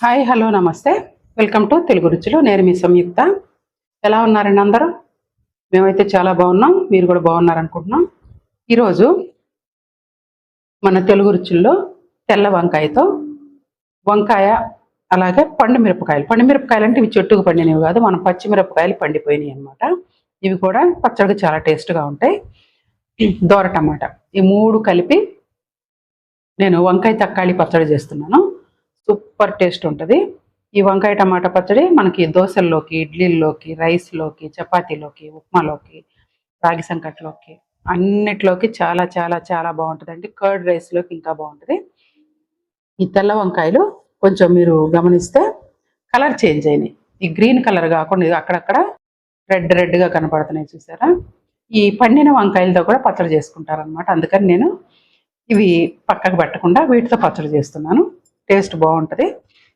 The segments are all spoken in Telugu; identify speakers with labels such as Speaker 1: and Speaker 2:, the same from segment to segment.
Speaker 1: హాయ్ హలో నమస్తే. వెల్కమ్ టు తెలుగు రుచులు. నేను మీ సంయుక్త. ఎలా ఉన్నారండి అందరూ? మేమైతే చాలా బాగున్నాం. మీరు కూడా బాగున్నారనుకుంటున్నాం. ఈరోజు మన తెలుగు రుచుల్లో తెల్ల వంకాయతో వంకాయ అలాగే పండు మిరపకాయలు పండు మిరపకాయలు అంటే ఇవి చెట్టుకు పండినవి కాదు మన పచ్చిమిరపకాయలు పండిపోయినాయి అనమాట ఇవి కూడా పచ్చడికి చాలా టేస్ట్గా ఉంటాయి. దోర టమాటా. ఈ మూడు కలిపి నేను వంకాయ తక్కాళి పచ్చడి చేస్తున్నాను. సూపర్ టేస్ట్ ఉంటుంది. ఈ వంకాయ టమాటా పచ్చడి మనకి దోశల్లోకి ఇడ్లీల్లోకి రైస్లోకి చపాతీలోకి ఉప్మాలోకి రాగి సంకట్లోకి అన్నిట్లోకి చాలా చాలా చాలా బాగుంటుందండి. కర్డ్ రైస్లోకి ఇంకా బాగుంటుంది. ఈ తెల్ల వంకాయలు కొంచెం మీరు గమనిస్తే కలర్ చేంజ్ అయినాయి. ఈ గ్రీన్ కలర్ కాకుండా ఇది అక్కడక్కడ రెడ్ రెడ్గా కనపడుతున్నాయి చూసారా? ఈ పండిన వంకాయలతో కూడా పచ్చడి చేసుకుంటారనమాట అందుకని నేను ఇవి పక్కకు పెట్టకుండా వీటితో పచ్చడి చేస్తున్నాను. టేస్ట్ బాగుంటుంది.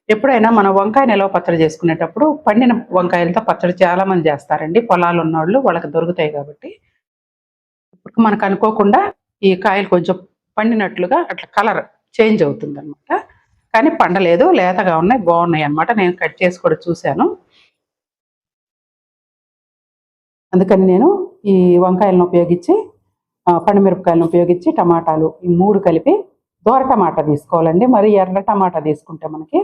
Speaker 1: ఎప్పుడైనా మన వంకాయ నిలవ పచ్చడి చేసుకునేటప్పుడు పండిన వంకాయలతో పచ్చడి చాలా మంది చేస్తారండి. పొలాలు ఉన్నోళ్ళు వాళ్ళకి దొరుకుతాయి కాబట్టి. ఇప్పుడు మనకు అనుకోకుండా ఈ కాయలు కొంచెం పండినట్లుగా అట్లా కలర్ చేంజ్ అవుతుంది అనమాట కానీ పండలేదు లేతగా ఉన్నాయి బాగున్నాయి అన్నమాట. నేను కట్ చేసి కూడా చూశాను. అందుకని నేను ఈ వంకాయలను ఉపయోగించి పండుమిరపకాయలను ఉపయోగించి టమాటాలు ఈ మూడు కలిపి దోర టమాటా తీసుకోవాలండి. మరి ఎర్ర టమాటా తీసుకుంటే మనకి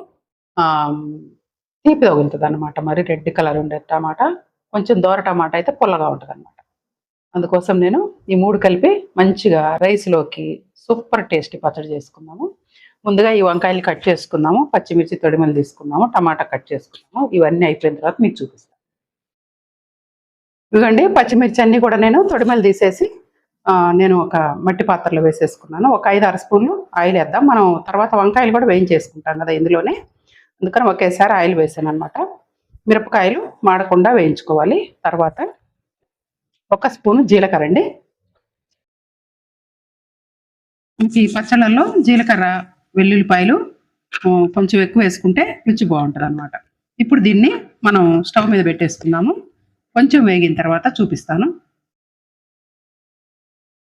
Speaker 1: తీపి తగులుతుంది అనమాట మరి రెడ్ కలర్ ఉండే టమాటా కొంచెం దోర టమాటా అయితే పుల్లగా ఉంటుంది అనమాట అందుకోసం నేను ఈ మూడు కలిపి మంచిగా రైస్లోకి సూపర్ టేస్టీ పచ్చడి చేసుకున్నాము ముందుగా ఈ వంకాయలు కట్ చేసుకుందాము పచ్చిమిర్చి తొడిమలు తీసుకున్నాము టమాటా కట్ చేసుకున్నాము ఇవన్నీ అయిపోయిన తర్వాత మీకు చూపిస్తాను. ఇదిగోండి పచ్చిమిర్చి అన్నీ కూడా నేను తొడిమలు తీసేసి నేను ఒక మట్టి పాత్రలో వేసేసుకున్నాను. ఒక ఐదు ఆరు స్పూన్లు ఆయిల్ వేద్దాం. మనం తర్వాత వంకాయలు కూడా వేయించేసుకుంటాం కదా ఇందులోనే. అందుకని ఒకేసారి ఆయిల్ వేసాను అనమాట మిరపకాయలు మాడకుండా వేయించుకోవాలి. తర్వాత ఒక స్పూను జీలకర్ర అండి. ఈ పచ్చళ్ళల్లో జీలకర్ర వెల్లుల్లిపాయలు కొంచెం ఎక్కువ వేసుకుంటే రుచి బాగుంటుంది అనమాట ఇప్పుడు దీన్ని మనం స్టవ్ మీద పెట్టేసుకున్నాము. కొంచెం వేగిన తర్వాత చూపిస్తాను.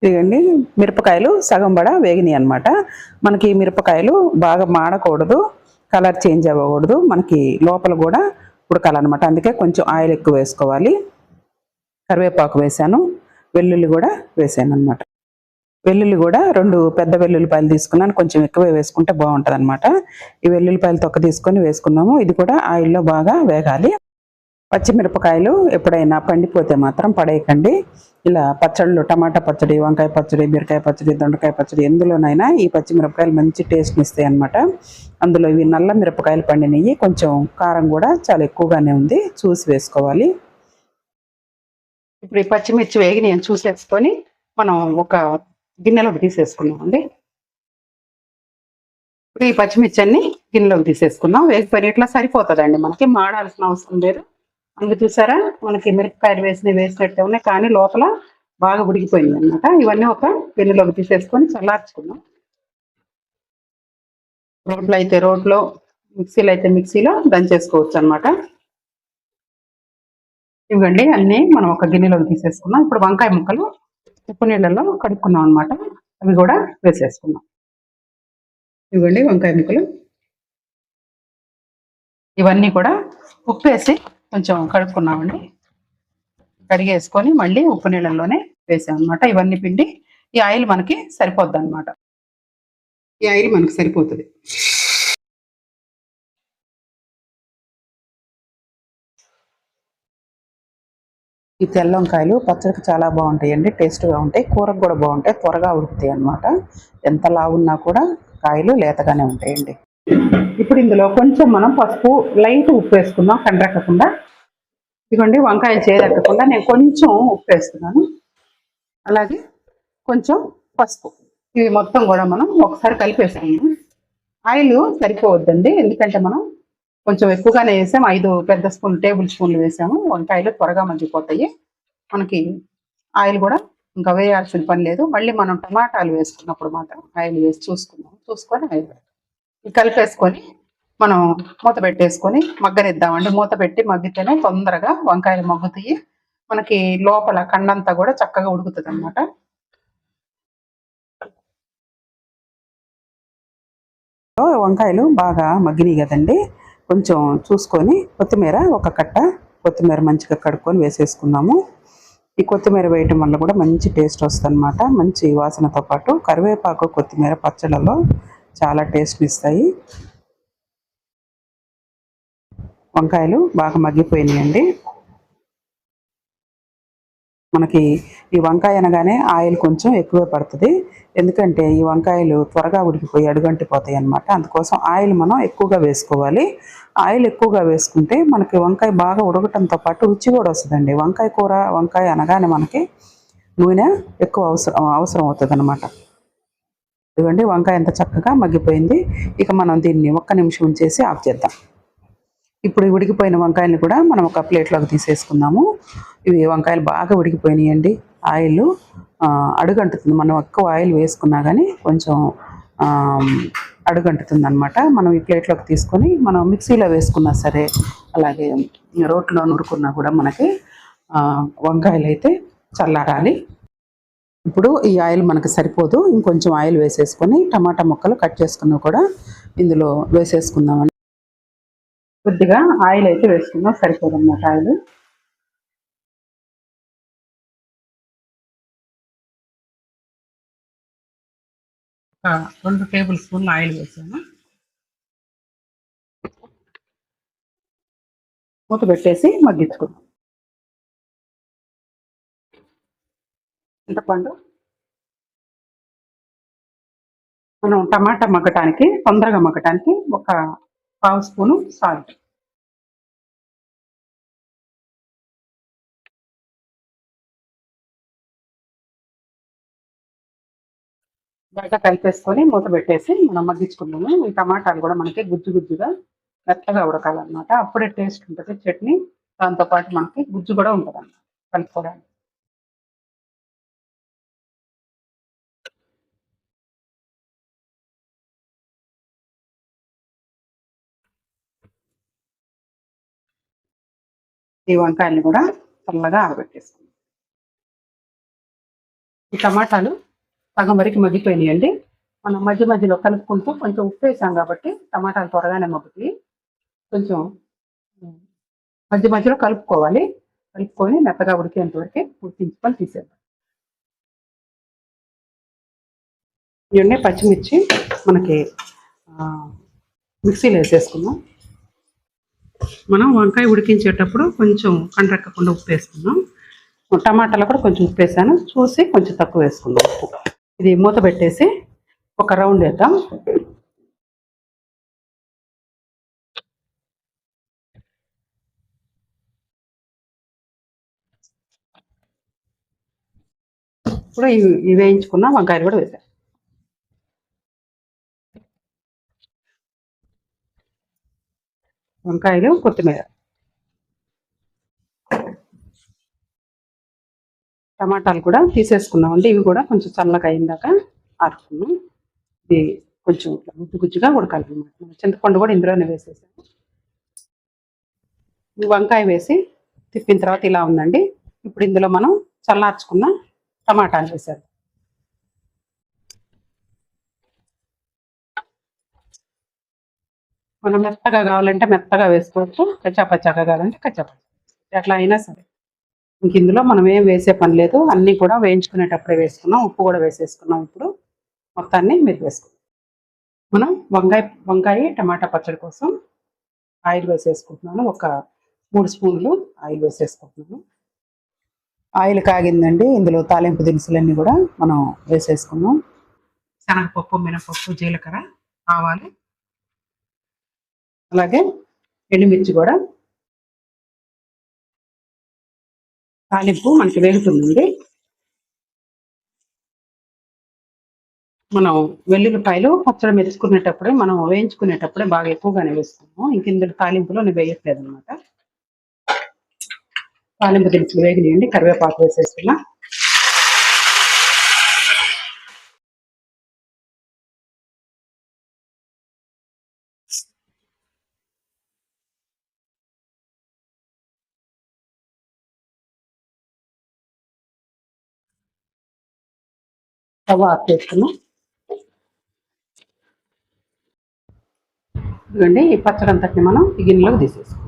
Speaker 1: ఇదిగండి మిరపకాయలు సగం బడ వేగినాయి అనమాట మనకి మిరపకాయలు బాగా మాడకూడదు కలర్ చేంజ్ అవ్వకూడదు మనకి లోపల కూడా ఉడకాలన్నమాట. అందుకే కొంచెం ఆయిల్ ఎక్కువ వేసుకోవాలి. కరివేపాకు వేసాను వెల్లుల్లి కూడా వేసాను అనమాట వెల్లుల్లి కూడా రెండు పెద్ద వెల్లుల్లిపాయలు తీసుకున్నాను కొంచెం ఎక్కువ వేసుకుంటే బాగుంటుంది అనమాట ఈ వెల్లుల్లిపాయలు తొక్క తీసుకొని వేసుకున్నాము ఇది కూడా ఆయిల్లో బాగా వేగాలి. పచ్చిమిరపకాయలు ఎప్పుడైనా పండిపోతే మాత్రం పడేయకండి. ఇలా పచ్చళ్ళు టమాటా పచ్చడి వంకాయ పచ్చడి బీరకాయ పచ్చడి దొండకాయ పచ్చడి ఎందులోనైనా ఈ పచ్చిమిరపకాయలు మంచి టేస్ట్ని ఇస్తాయి అనమాట అందులో ఇవి నల్ల మిరపకాయలు పండినవి కొంచెం కారం కూడా చాలా ఎక్కువగానే ఉంది. చూసి వేసుకోవాలి. ఇప్పుడు ఈ పచ్చిమిర్చి వేగి నేను చూసేసుకొని మనం ఒక గిన్నెలోకి తీసేసుకున్నామండి ఇప్పుడు ఈ పచ్చిమిర్చి అన్ని గిన్నెలోకి తీసేసుకుందాం. వేగిపోయిన ఇట్లా సరిపోతుందండి. మనకి మాడాల్సిన అవసరం లేదు. అందుకు చూసారా? మనకి మిరపకాయలు వేసినవి వేసినట్టే ఉన్నాయి కానీ లోపల బాగా ఉడికిపోయింది అనమాట ఇవన్నీ ఒక పెన్నులోకి తీసేసుకొని చల్లార్చుకున్నాం రోడ్లో అయితే రోడ్లో మిక్సీలో అయితే మిక్సీలో దంచేసుకోవచ్చు అనమాట ఇవ్వండి అన్నీ మనం ఒక గిన్నెలోకి తీసేసుకున్నాం ఇప్పుడు వంకాయ ముక్కలు ఉప్పు నీళ్ళలో కడుక్కున్నాం అనమాట అవి కూడా వేసేసుకున్నాం ఇవ్వండి వంకాయ ముక్కలు. ఇవన్నీ కూడా ఉప్పు వేసి కొంచెం కడుక్కున్నామండి. కడిగేసుకొని మళ్ళీ ఉప్పు నీళ్ళల్లోనే వేసాం అనమాట ఇవన్నీ పిండి ఈ ఆయిల్ మనకి సరిపోద్ది అనమాట ఈ ఆయిల్ మనకి సరిపోతుంది. ఈ తెల్ల వంకాయలు పచ్చడికి చాలా బాగుంటాయండి. టేస్ట్గా ఉంటాయి. కూరకు కూడా బాగుంటాయి. త్వరగా ఉడుకుతాయి అన్నమాట ఎంత లావున్నా కూడా కాయలు లేతగానే ఉంటాయండి. ఇప్పుడు ఇందులో కొంచెం మనం పసుపు లైట్ ఉప్పు వేసుకుందాం కండ్రెక్కకుండా ఇదిగోండి వంకాయలు చేయదక్కకుండా నేను కొంచెం ఉప్పు వేస్తున్నాను. అలాగే కొంచెం పసుపు. ఇవి మొత్తం కూడా మనం ఒకసారి కలిపేసుకుందాం ఆయిల్ సరిపోవద్దండి ఎందుకంటే మనం కొంచెం ఎక్కువగానే వేసాం. ఐదు పెద్ద స్పూన్ టేబుల్ స్పూన్లు వేసాము. వంకాయలు త్వరగా మగ్గిపోతాయి. మనకి ఆయిల్ కూడా ఇంకా వేయాల్సిన పని లేదు. మళ్ళీ మనం టమాటాలు వేసుకున్నప్పుడు మాత్రం ఆయిల్ వేసి చూసుకుందాం. చూసుకొని ఆయిల్ కలిపేసుకొని మనం మూత పెట్టేసుకొని మగ్గనిద్దామండి. మూత పెట్టి మగ్గితేనే తొందరగా వంకాయలు మగ్గుతాయి. మనకి లోపల కండంతా కూడా చక్కగా ఉడుకుతుంది అనమాట వంకాయలు బాగా మగ్గినాయి కదండి. కొంచెం చూసుకొని కొత్తిమీర ఒక కట్ట కొత్తిమీర మంచిగా కడుక్కొని వేసేసుకున్నాము ఈ కొత్తిమీర వేయటం వల్ల కూడా మంచి టేస్ట్ వస్తుంది మంచి వాసనతో పాటు కరివేపాకు కొత్తిమీర పచ్చళ్ళలో చాలా టేస్ట్ ఇస్తాయి వంకాయలు బాగా మగ్గిపోయినాయండి. మనకి ఈ వంకాయ అనగానే ఆయిల్ కొంచెం ఎక్కువే పడుతుంది. ఎందుకంటే ఈ వంకాయలు త్వరగా ఉడికిపోయి అడుగంటి పోతాయి అనమాట అందుకోసం ఆయిల్ మనం ఎక్కువగా వేసుకోవాలి. ఆయిల్ ఎక్కువగా వేసుకుంటే మనకి వంకాయ బాగా ఉడకటంతో పాటు రుచి కూడా వస్తుందండి. వంకాయ కూర వంకాయ అనగానే మనకి నూనె ఎక్కువ అవసరం అవసరం అవుతుంది అనమాట ఇదిగోండి వంకాయ ఎంత చక్కగా మగ్గిపోయింది. ఇక మనం దీన్ని ఒక్క నిమిషం ఉంచేసి ఆఫ్ చేద్దాం. ఇప్పుడు ఉడికిపోయిన వంకాయలను కూడా మనం ఒక ప్లేట్లోకి తీసేసుకుందాము. ఇవి వంకాయలు బాగా ఉడికిపోయినాయండి. ఆయిల్ అడుగంటుతుంది. మనం ఎక్కువ ఆయిల్ వేసుకున్నా కానీ కొంచెం అడుగంటుతుంది అనమాట మనం ఈ ప్లేట్లోకి తీసుకొని మనం మిక్సీలో వేసుకున్నా సరే అలాగే రోట్లో నురుకున్నా కూడా మనకి వంకాయలు అయితే చల్లారాలి. ఇప్పుడు ఈ ఆయిల్ మనకు సరిపోదు. ఇంకొంచెం ఆయిల్ వేసేసుకొని టమాటా ముక్కలు కట్ చేసుకున్నా కూడా ఇందులో వేసేసుకుందాం కొద్దిగా ఆయిల్ అయితే వేసుకుందాం సరిపోదు అన్నమాట ఆయిల్ రెండు టేబుల్ స్పూన్లు ఆయిల్ వేసాను. మూత పెట్టేసి మగ్గించుకుందాం. చింతపండు. మనం టమాటా మగ్గటానికి తొందరగా మగ్గటానికి ఒక పావు స్పూను సాల్ట్. బాగా కలిపేసుకొని మూత పెట్టేసి మనం మగ్గించుకున్నాము ఈ టమాటాలు కూడా మనకి గుజ్జు గుజ్జుగా మెత్తగా ఉడకాలన్నమాట. అప్పుడే టేస్ట్ ఉంటుంది. చట్నీ దాంతోపాటు మనకి గుజ్జు కూడా ఉంటుంది అన్నమాట కలుపుకోవడానికి. ఈ వంకాయల్ని కూడా చల్లగా ఆరబెట్టేసుకుందాం ఈ టమాటాలు సగం వరకు మగ్గిపోయినాయండి. మనం మధ్య మధ్యలో కలుపుకుంటూ కొంచెం ఉప్పు వేసాం కాబట్టి టమాటాలు త్వరగానే మగ్గుతాయి. కొంచెం మధ్య మధ్యలో కలుపుకోవాలి. కలుపుకొని మెత్తగా ఉడికేంత వరకు ఉడికించుకొని తీసేద్దాం. ఇవన్నీ పచ్చిమిర్చి మనకి మిక్సీలో వేసేసుకుందాం. మనం వంకాయ ఉడికించేటప్పుడు కొంచెం కండ్రెక్కకుండా ఉప్పు వేసుకున్నాం టమాటాలు కూడా కొంచెం ఉప్పు వేసాను. చూసి కొంచెం తక్కువ వేసుకున్నాం ఉప్పు. ఇది మూత పెట్టేసి ఒక రౌండ్ వేద్దాం. ఇప్పుడు ఇవి వేయించుకున్న వంకాయలు కూడా వేసాం వంకాయలు కొత్తిమీర. టమాటాలు కూడా తీసేసుకున్నామండి. ఇవి కూడా కొంచెం చల్లగా అయిందాక ఆరుకున్నాం. ఇది కొంచెం గుజ్జు గుజ్జుగా ఉడకాలి అనమాట చింతపండు కూడా ఇందులోనే వేసేసాము. వంకాయ వేసి తిప్పిన తర్వాత ఇలా ఉందండి. ఇప్పుడు ఇందులో మనం చల్లార్చుకున్న టమాటాలు వేసారు మనం మెత్తగా కావాలంటే మెత్తగా వేసుకోవచ్చు. కచ్చాపచ్చాగా కావాలంటే కచ్చాపచ్చ. ఎట్లా అయినా సరే. ఇంక ఇందులో మనం ఏం వేసే పని లేదు. అన్నీ కూడా వేయించుకునేటప్పుడే వేసుకున్నాం. ఉప్పు కూడా వేసేసుకున్నాం ఇప్పుడు. మొత్తాన్ని మీరు వేసుకున్నాం మనం వంకాయ వంకాయ టమాటా పచ్చడి కోసం ఆయిల్ వేసేసుకుంటున్నాను. ఒక మూడు స్పూన్లు ఆయిల్ వేసేసుకుంటున్నాను. ఆయిల్ కాగిందండి. ఇందులో తాలింపు దినుసులన్నీ కూడా మనం వేసేసుకున్నాం. శనగపప్పు మినపప్పు జీలకర్ర ఆవాలు అలాగే ఎండుమిర్చి కూడా. తాలింపు మనకి వేగుతుందండి. మనం వెల్లుల్లిపాయలు పచ్చడి మెరుచుకునేటప్పుడే మనం వేయించుకునేటప్పుడే బాగా ఎక్కువగానే వేస్తాము. ఇంక ఇందులో తాలింపులో నేను వేయట్లేదు అనమాట తాలింపు దినుసులు వేగినాయండి కరివేపాకు వేసేస్తున్నా. స్టవ్ ఆఫ్ చేసుకున్నాం ఇదిగోండి ఈ పచ్చడి అంతటిని మనం ఈ గిన్నెలోకి తీసేసుకో.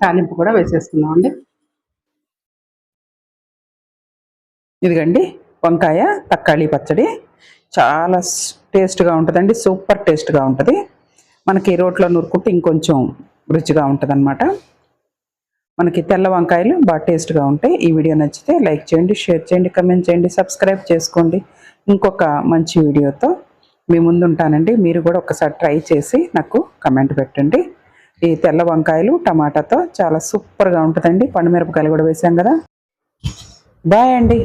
Speaker 1: తాలింపు కూడా వేసేసుకుందాం ఇదిగండి వంకాయ తక్కాళీ పచ్చడి. చాలా టేస్ట్గా ఉంటుందండి సూపర్ టేస్ట్గా ఉంటుంది. మనకి రోట్లో నూరుకుంటే ఇంకొంచెం రుచిగా ఉంటుంది అనమాట మనకి తెల్ల వంకాయలు బాగా టేస్ట్గా ఉంటాయి. ఈ వీడియో నచ్చితే లైక్ చేయండి షేర్ చేయండి కమెంట్ చేయండి సబ్స్క్రైబ్ చేసుకోండి. ఇంకొక మంచి వీడియోతో మీ ముందు ఉంటానండి మీరు కూడా ఒకసారి ట్రై చేసి నాకు కమెంట్ పెట్టండి. ఈ తెల్ల వంకాయలు టమాటాతో చాలా సూపర్గా ఉంటుందండి. పండుమిరపకాయలు కూడా వేసాం కదా. బాయ్ అండి.